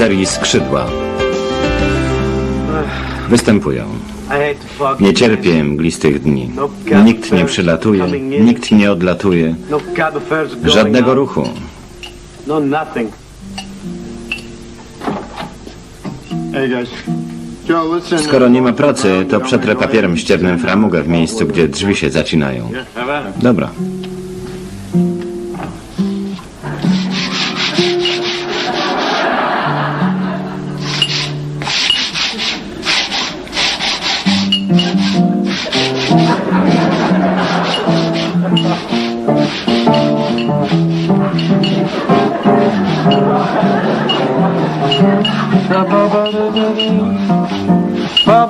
serii Skrzydła. Występują. Nie cierpię mglistych dni. Nikt nie przylatuje, nikt nie odlatuje. Żadnego ruchu. No. Skoro nie ma pracy, to przetrę papierem ściernym framugę w miejscu, gdzie drzwi się zacinają. Dobra.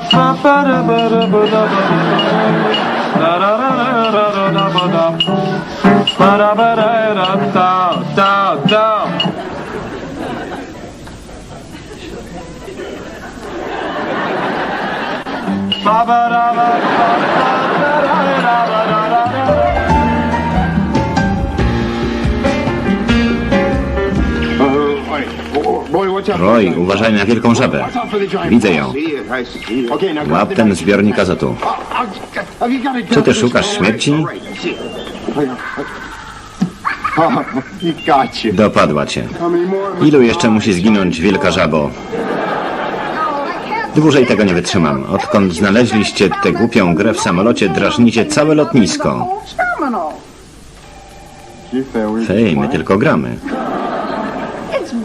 ba ba ba ba ba ba Uważaj na wielką żabę. Widzę ją. Łap ten zbiornik azotu. Co ty szukasz śmierci? Dopadła cię. Ilu jeszcze musi zginąć wielka żabo? Dłużej tego nie wytrzymam. Odkąd znaleźliście tę głupią grę w samolocie, drażnicie całe lotnisko. Hej, my tylko gramy.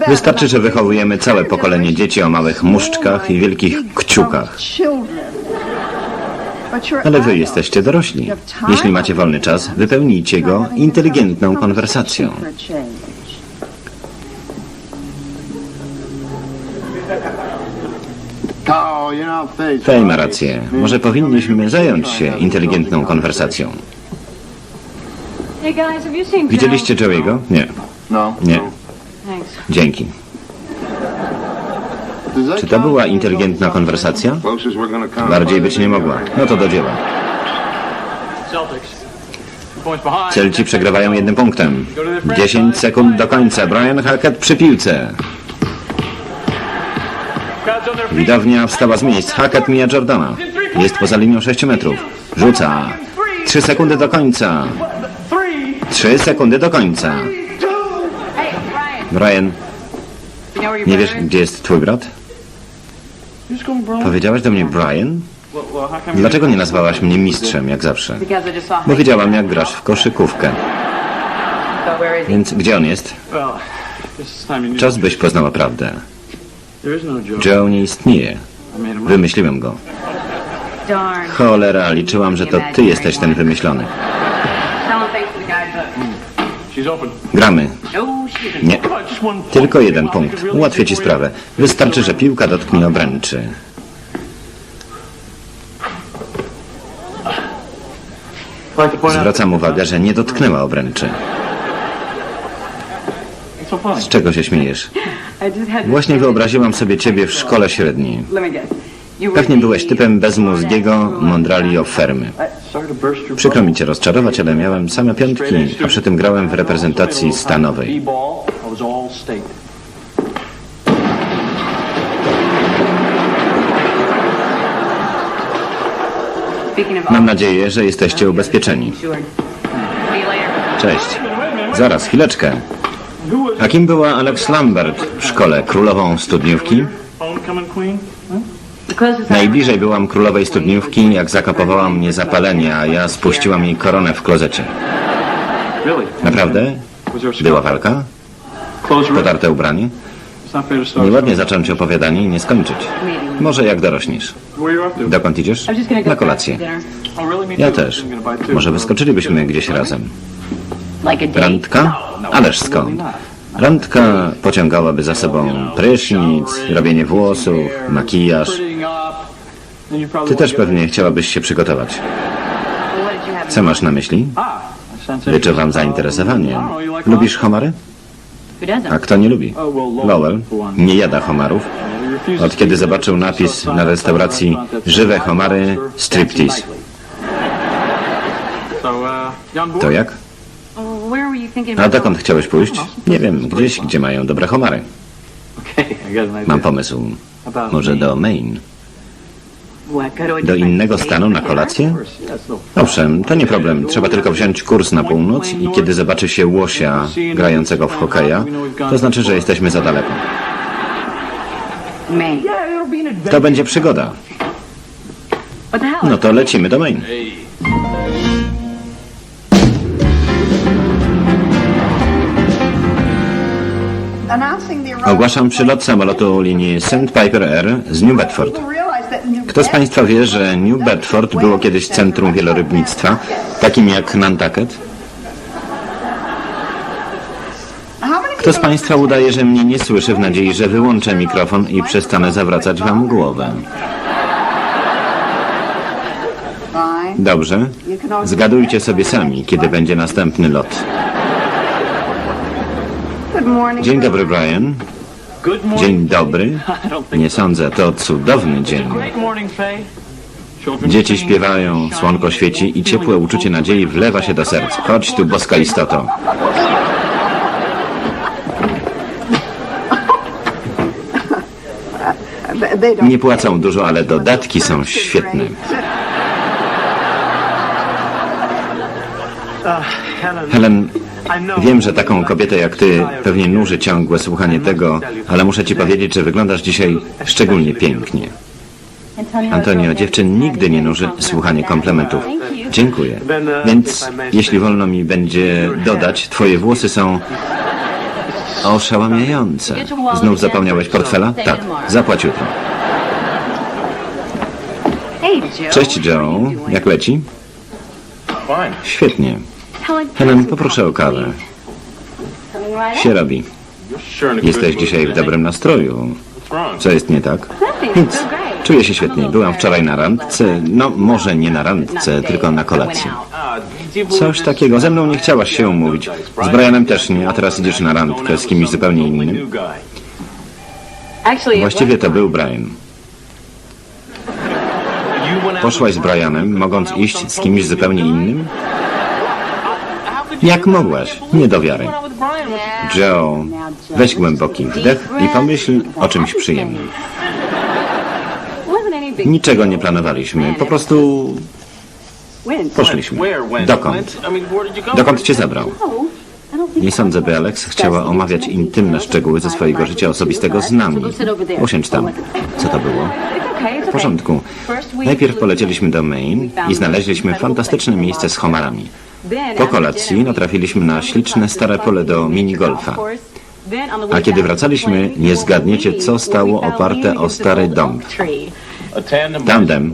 Wystarczy, że wychowujemy całe pokolenie dzieci o małych muszczkach i wielkich kciukach. Ale wy jesteście dorośli. Jeśli macie wolny czas, wypełnijcie go inteligentną konwersacją. Fej ma rację. Może powinniśmy zająć się inteligentną konwersacją. Widzieliście Joey'ego? Nie. Nie. Dzięki. Czy to była inteligentna konwersacja? Bardziej być nie mogła. No to do dzieła. Celci przegrywają jednym punktem. 10 sekund do końca. Brian Hackett przy piłce. Widownia wstała z miejsc. Hackett mija Jordana. Jest poza linią 6 metrów. Rzuca. 3 sekundy do końca. 3 sekundy do końca. Brian, nie wiesz, gdzie jest twój brat? Powiedziałaś do mnie Brian? Dlaczego nie nazwałaś mnie mistrzem, jak zawsze? Bo wiedziałam, jak grasz w koszykówkę. Więc gdzie on jest? Czas byś poznała prawdę. Joe nie istnieje. Wymyśliłem go. Cholera, liczyłam, że to ty jesteś ten wymyślony. Gramy. Nie. Tylko jeden punkt. Ułatwię ci sprawę. Wystarczy, że piłka dotknie obręczy. Zwracam uwagę, że nie dotknęła obręczy. Z czego się śmiejesz? Właśnie wyobraziłam sobie ciebie w szkole średniej. Pewnie byłeś typem bezmózgiego mądrali o fermy. Przykro mi cię rozczarować, ale miałem same piątki, a przy tym grałem w reprezentacji stanowej. Mam nadzieję, że jesteście ubezpieczeni. Cześć. Zaraz, chwileczkę. A kim była Alex Lambert w szkole? Królową studniówki? Najbliżej byłam królowej studniówki, jak zakopowała mnie zapalenie, a ja spuściłam jej koronę w klozecie. Naprawdę? Była walka? Podarte ubranie? Nieładnie zacząć opowiadanie i nie skończyć. Może jak dorośniesz. Dokąd idziesz? Na kolację. Ja też. Może wyskoczylibyśmy gdzieś razem. Randka? Ależ skąd? Randka pociągałaby za sobą prysznic, robienie włosów, makijaż. Ty też pewnie chciałabyś się przygotować. Co masz na myśli? Wyczuwam zainteresowanie. Lubisz homary? A kto nie lubi? Lowell nie jada homarów. Od kiedy zobaczył napis na restauracji Żywe homary striptease. To jak? A dokąd chciałeś pójść? Nie wiem, gdzieś, gdzie mają dobre homary. Mam pomysł. Może do Maine? Do innego stanu na kolację? Owszem, to nie problem. Trzeba tylko wziąć kurs na północ i kiedy zobaczy się łosia grającego w hokeja, to znaczy, że jesteśmy za daleko. To będzie przygoda. No to lecimy do Maine. Ogłaszam przylot samolotu linii St. Piper Air z New Bedford. Kto z Państwa wie, że New Bedford było kiedyś centrum wielorybnictwa, takim jak Nantucket? Kto z Państwa udaje, że mnie nie słyszy w nadziei, że wyłączę mikrofon i przestanę zawracać Wam głowę? Dobrze. Zgadujcie sobie sami, kiedy będzie następny lot. Dzień dobry, Brian. Dzień dobry. Nie sądzę, to cudowny dzień. Dzieci śpiewają, słonko świeci i ciepłe uczucie nadziei wlewa się do serc. Chodź tu, boska istoto. Nie płacą dużo, ale dodatki są świetne. Helen, Helen, wiem, że taką kobietę jak ty pewnie nuży ciągłe słuchanie tego, ale muszę ci powiedzieć, że wyglądasz dzisiaj szczególnie pięknie. Antonio, dziewczyn nigdy nie nuży słuchanie komplementów. Dziękuję. Więc jeśli wolno mi będzie dodać, twoje włosy są oszałamiające. Znów zapomniałeś portfela? Tak, zapłać jutro. Cześć Joe, jak leci? Świetnie. Helen, poproszę o kawę. Się robi. Jesteś dzisiaj w dobrym nastroju. Co jest nie tak? Nic. Czuję się świetnie. Byłam wczoraj na randce. No, może nie na randce, tylko na believe Coś takiego. Ze mną nie chciałaś się umówić. Z Brianem też nie, a teraz idziesz na randkę z kimś zupełnie innym. Właściwie to był Brian. Poszłaś z Brianem, mogąc iść z kimś zupełnie innym? Jak mogłaś? Nie do wiary. Joe, weź głęboki wdech i pomyśl o czymś przyjemnym. Niczego nie planowaliśmy, po prostu poszliśmy. Dokąd? Dokąd cię zabrał? Nie sądzę, by Alex chciała omawiać intymne szczegóły ze swojego życia osobistego z nami. Usiądź tam. Co to było? W porządku. Najpierw polecieliśmy do Maine i znaleźliśmy fantastyczne miejsce z homarami. Po kolacji natrafiliśmy na śliczne stare pole do minigolfa. A kiedy wracaliśmy, nie zgadniecie, co stało oparte o stary. A tandem. Tandem.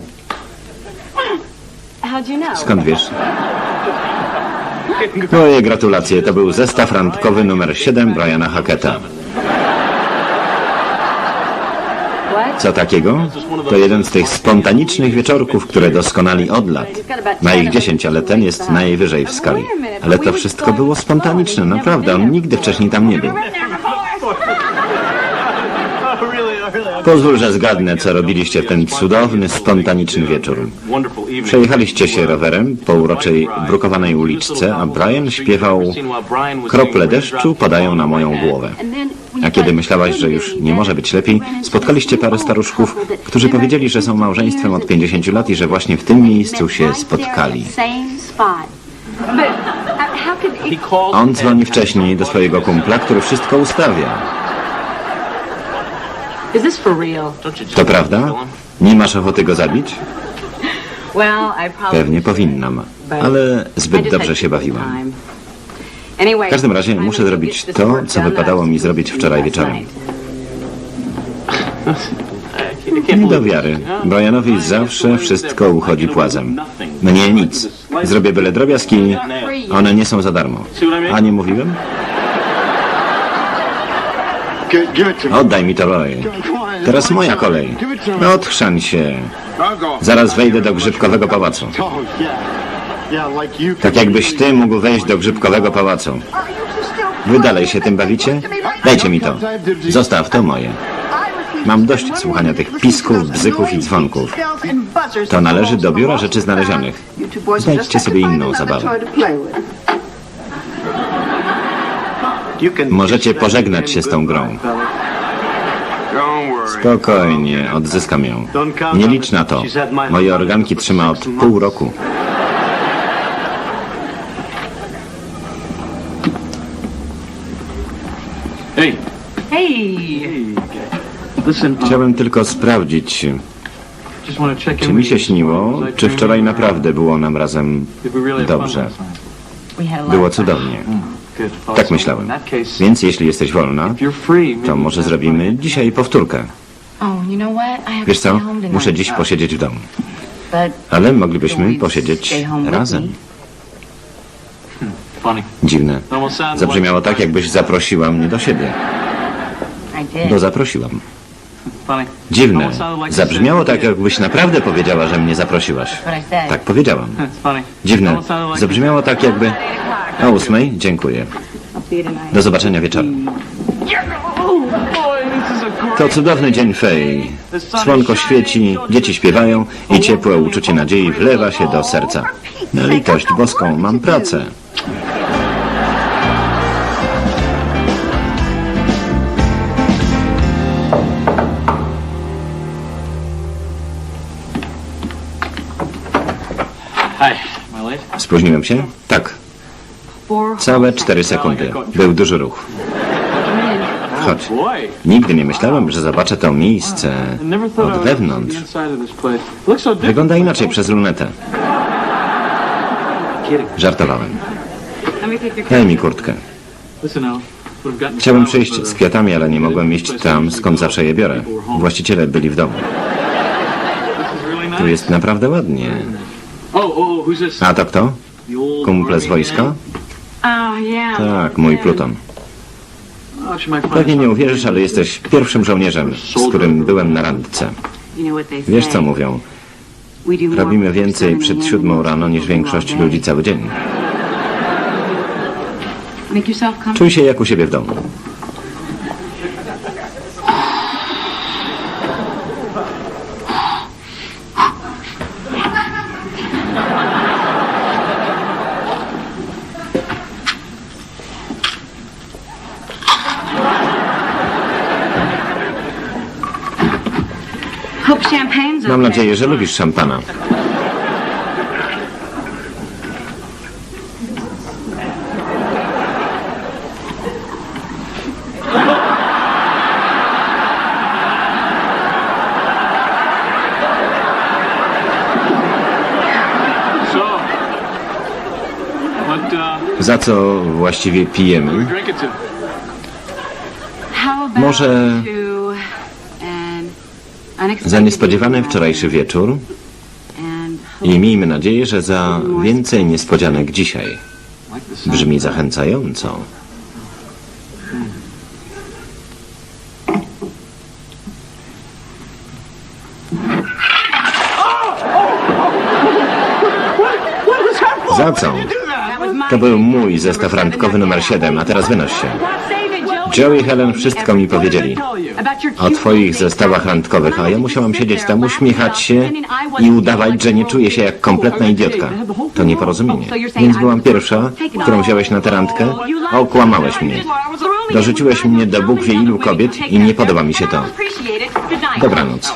Skąd wiesz? Moje gratulacje, to był zestaw randkowy numer 7 Briana Hacketa. Co takiego? To jeden z tych spontanicznych wieczorków, które doskonali od lat. Ma ich 10, ale ten jest najwyżej w skali. Ale to wszystko było spontaniczne, naprawdę. On nigdy wcześniej tam nie był. Pozwól, że zgadnę, co robiliście w ten cudowny, spontaniczny wieczór. Przejechaliście się rowerem po uroczej, brukowanej uliczce, a Brian śpiewał Krople deszczu padają na moją głowę. A kiedy myślałaś, że już nie może być lepiej, spotkaliście parę staruszków, którzy powiedzieli, że są małżeństwem od 50 lat i że właśnie w tym miejscu się spotkali. On dzwoni wcześniej do swojego kumpla, który wszystko ustawia. To prawda? Nie masz ochoty go zabić? Well, I probably Pewnie powinnam, ale zbyt dobrze się bawiłam. W W każdym razie muszę zrobić to, co wypadało mi zrobić wczoraj wieczorem. Nie do wiary. Brianowi zawsze wszystko uchodzi płazem. Mnie nic. Zrobię byle drobiazgi, one nie są za darmo. A nie mówiłem? Oddaj mi to, Roy. Teraz moja kolej. No, Odchrzań się. Zaraz wejdę do grzybkowego pałacu. Oh. Tak jakbyś ty mógł wejść do grzybkowego pałacu. Wy dalej się tym bawicie? Dajcie mi to. Zostaw, to moje. Mam dość słuchania tych pisków, bzyków i dzwonków. To należy do biura rzeczy znalezionych. Znajdźcie sobie inną zabawę. Możecie pożegnać się z tą grą. Spokojnie, odzyskam ją. Nie licz na to. Moje organki trzyma od pół roku. Chciałem tylko sprawdzić, czy mi się śniło, czy wczoraj dreaming? naprawdę było nam razem dobrze. Było cudownie. Tak myślałem. Więc jeśli jesteś wolna, to może zrobimy dzisiaj powtórkę. Oh, Wiesz co? Muszę dziś posiedzieć w domu. Ale moglibyśmy posiedzieć razem. Dziwne. Zabrzmiało tak, jakbyś zaprosiła mnie do siebie. Bo zaprosiłam. Dziwne. Zabrzmiało tak, jakbyś naprawdę powiedziała, że mnie zaprosiłaś. Tak powiedziałam. Dziwne. Zabrzmiało tak, jakby... O ósmej? Dziękuję. Do zobaczenia wieczorem. To cudowny dzień fej. Słonko świeci, dzieci śpiewają i ciepłe uczucie nadziei wlewa się do serca. Na litość boską mam pracę. Spóźniłem się? Tak. Całe cztery sekundy. Był duży ruch. Chodź. Nigdy nie myślałem, że zobaczę to miejsce od wewnątrz. Wygląda inaczej przez lunetę. Żartowałem. Daj mi kurtkę. Chciałem przyjść z kwiatami, ale nie mogłem iść tam, skąd zawsze je biorę. Właściciele byli w domu. Tu jest naprawdę ładnie. A to kto? Kumple z wojska? Oh. Tak, mój pluton. Pewnie nie uwierzysz, ale jesteś pierwszym żołnierzem, z którym byłem na randce. Wiesz co mówią? Robimy więcej przed siódmą rano niż większość ludzi cały dzień. Czuj się jak u siebie w domu. Mam nadzieję, że lubisz szampana. Uh, Za co właściwie pijemy? Może za niespodziewany wczorajszy wieczór i miejmy nadzieję, że za więcej niespodzianek dzisiaj. Brzmi zachęcająco. Za co? To był mój zestaw randkowy numer 7, a teraz wynoś się. Joe i Helen wszystko mi powiedzieli. O twoich zestawach randkowych, a ja musiałam siedzieć tam, uśmiechać się i udawać, że nie czuję się jak kompletna idiotka. To nieporozumienie. Więc byłam pierwsza, którą wziąłeś na tę randkę, a okłamałeś mnie. Dorzuciłeś mnie do Bóg wie ilu kobiet i nie podoba mi się to. Dobranoc.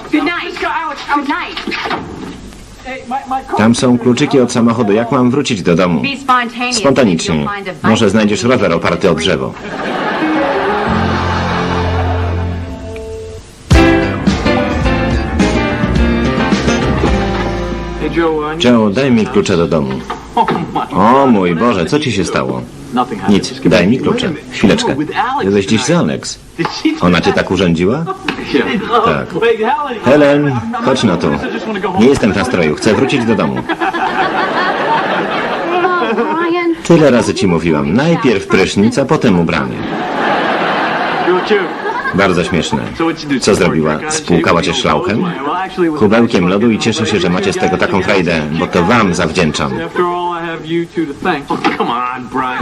Tam są kluczyki od samochodu. Jak mam wrócić do domu? Spontanicznie. Może znajdziesz rower oparty o drzewo. Joe, daj mi klucze do domu. O mój Boże, co ci się stało? Nic, daj mi klucze. Chwileczkę. Byłeś dziś z. Alex. Ona cię tak urządziła? Yeah. Tak. Helen. Chodź no go home. Nie jestem w nastroju, chcę wrócić do domu. Tyle razy ci mówiłam. Najpierw prysznic, a potem ubranie. Bardzo śmieszne. Co zrobiła? Spłukała cię szlauchem? Kubełkiem lodu i cieszę się, że macie z tego taką frajdę, bo to wam zawdzięczam.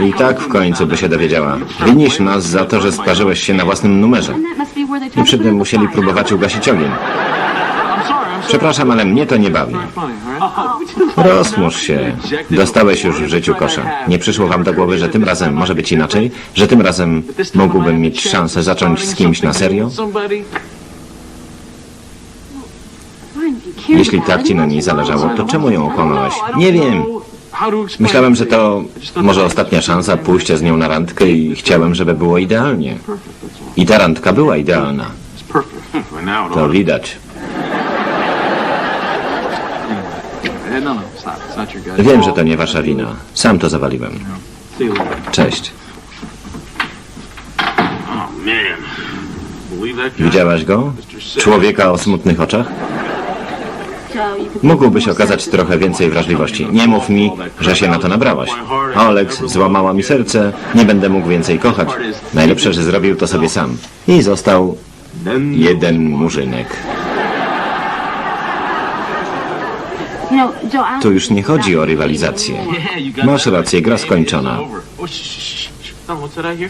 I tak w końcu by się dowiedziała. Winisz nas za to, że sparzyłeś się na własnym numerze. I przy tym musieli próbować ugasić ogień. Przepraszam, ale mnie to nie bawi. Rozmusz się. Dostałeś już w życiu kosza. Nie przyszło wam do głowy, że tym razem może być inaczej? Że tym razem mógłbym mieć szansę zacząć z kimś na serio? Jeśli tak ci na niej zależało, to czemu ją okłamałeś? Nie wiem. Myślałem, że to może ostatnia szansa pójścia z nią na randkę i chciałem, żeby było idealnie. I ta randka była idealna. To widać. Wiem, że to nie wasza wina. Sam to zawaliłem. Later. Cześć. Oh? Widziałaś go? Człowieka o smutnych oczach? Mógłbyś okazać trochę więcej wrażliwości. Nie mów mi, że się na to nabrałaś. Alex złamała mi serce, nie będę mógł więcej kochać. Najlepsze, że zrobił to sobie sam. I został jeden murzynek. Tu już nie chodzi o rywalizację. Masz rację, gra skończona.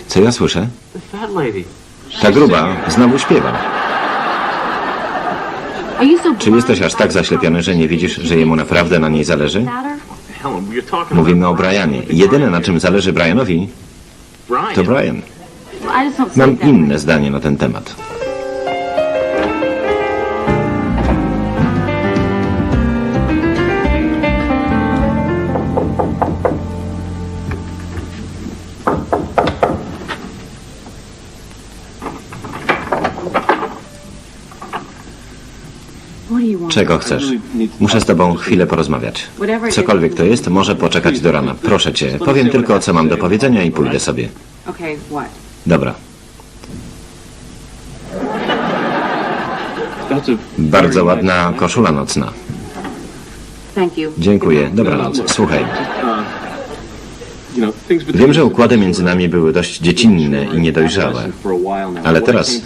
Co ja słyszę? Ta gruba znowu śpiewa. Czy jesteś aż tak zaślepiony, że nie widzisz, że jemu naprawdę na niej zależy? Mówimy o Brianie. Jedyne, na czym zależy Brianowi, to Brian. Mam inne zdanie na ten temat. Czego chcesz? Muszę z tobą chwilę porozmawiać. Cokolwiek to jest, może poczekać do rana. Proszę cię, powiem tylko, co mam do powiedzenia i pójdę sobie. Dobra. Bardzo ładna koszula nocna. Dziękuję. Dobranoc. Słuchaj, wiem, że układy między nami były dość dziecinne i niedojrzałe, ale teraz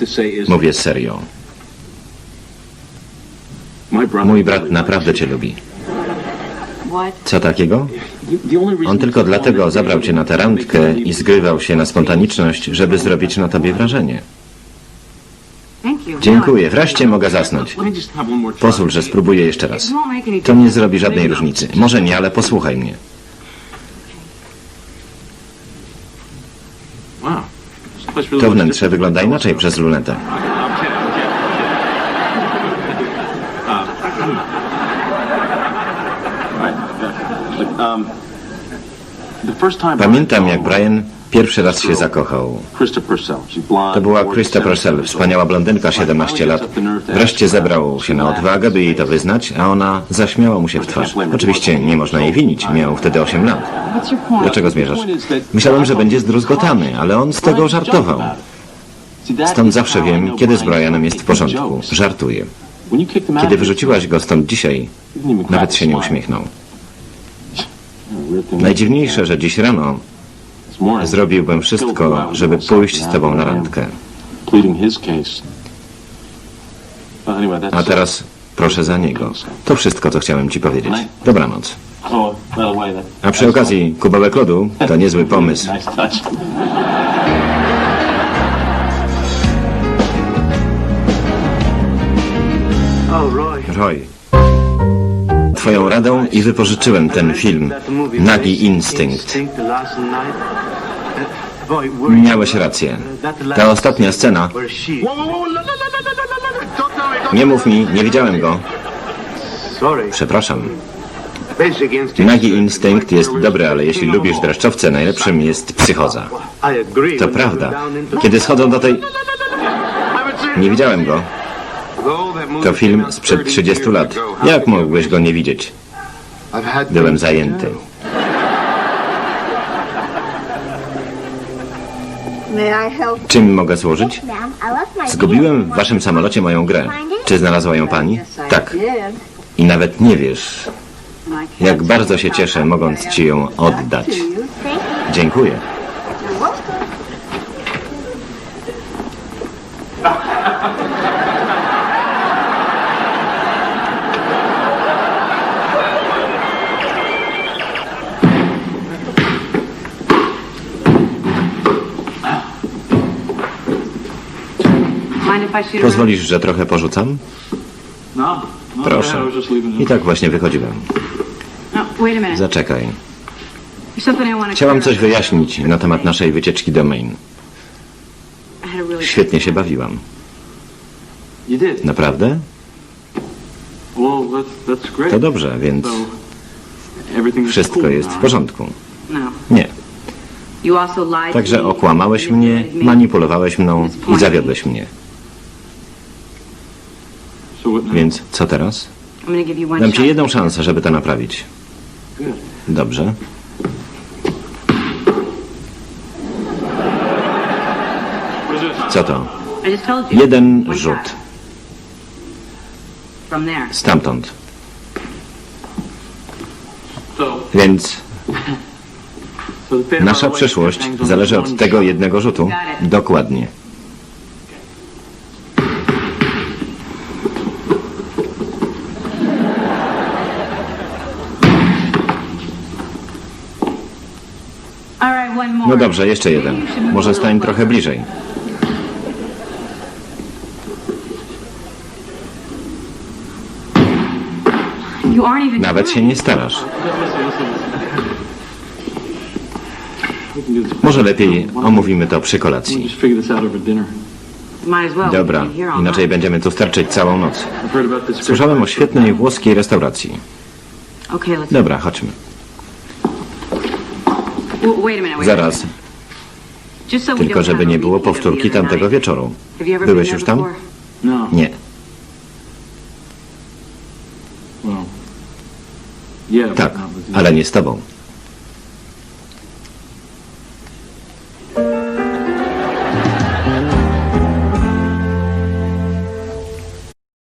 mówię serio. Mój brat naprawdę cię lubi. Co takiego? On tylko dlatego zabrał cię na tę randkę i zgrywał się na spontaniczność, żeby zrobić na tobie wrażenie. Dziękuję. Wreszcie mogę zasnąć. Pozwól, że spróbuję jeszcze raz. To nie zrobi żadnej różnicy. Może nie, ale posłuchaj mnie. To wnętrze wygląda inaczej przez lunetę. Pamiętam, jak Brian pierwszy raz się zakochał. To była 47 Krista Purcell, wspaniała blondynka, 17 lat. Wreszcie zebrał się na odwagę, by jej to wyznać, a ona zaśmiała mu się w twarz. Oczywiście nie można jej winić, miał wtedy 8 lat. Do czego zmierzasz? Myślałem, że będzie zdruzgotany, ale on z tego żartował. Stąd zawsze wiem, kiedy z Brianem jest w porządku. Żartuje. Kiedy wyrzuciłaś go stąd dzisiaj, nawet się nie uśmiechnął. Najdziwniejsze, że dziś rano zrobiłbym wszystko, żeby pójść z tobą na randkę. A teraz proszę za niego. To wszystko, co chciałem ci powiedzieć. Dobranoc. A przy okazji, kubełek lodu to niezły pomysł. Roy. Twoją radą i wypożyczyłem ten film. Nagi Instynkt. Miałeś rację. Ta ostatnia scena... Nie mów mi, nie widziałem go. Przepraszam. Nagi instynkt jest dobry, ale jeśli lubisz dreszczowce, najlepszym jest psychoza. To prawda. Kiedy schodzą do tej... Nie widziałem go. To film sprzed 30 lat. Jak mógłbyś go nie widzieć? Byłem zajęty. Czym mogę służyć? Zgubiłem w waszym samolocie moją grę. Czy znalazła ją pani? Tak. I nawet nie wiesz, jak bardzo się cieszę, mogąc ci ją oddać. Dziękuję. Pozwolisz, że trochę porzucam? Proszę. I tak właśnie wychodziłem. Zaczekaj. Chciałam coś wyjaśnić na temat naszej wycieczki do Maine. Świetnie się bawiłam. Naprawdę? To dobrze, więc wszystko jest w porządku. Nie. Także okłamałeś mnie, manipulowałeś mną i zawiodłeś mnie. Więc co teraz? Dam ci jedną szansę, żeby to naprawić. Dobrze. Co to? Jeden rzut. Stamtąd. Więc nasza przyszłość zależy od tego jednego rzutu. Dokładnie. No dobrze, jeszcze jeden. Może stań trochę bliżej. Nawet się nie starasz. Może lepiej omówimy to przy kolacji. Dobra, inaczej będziemy tu starczyć całą noc. Słyszałem o świetnej włoskiej restauracji. Dobra, chodźmy. W- Wait a minute. Wait a Zaraz, minute. Just so we tylko żeby nie było powtórki tamtego wieczoru. Byłeś już tam? No. Nie. Tak, ale nie z tobą.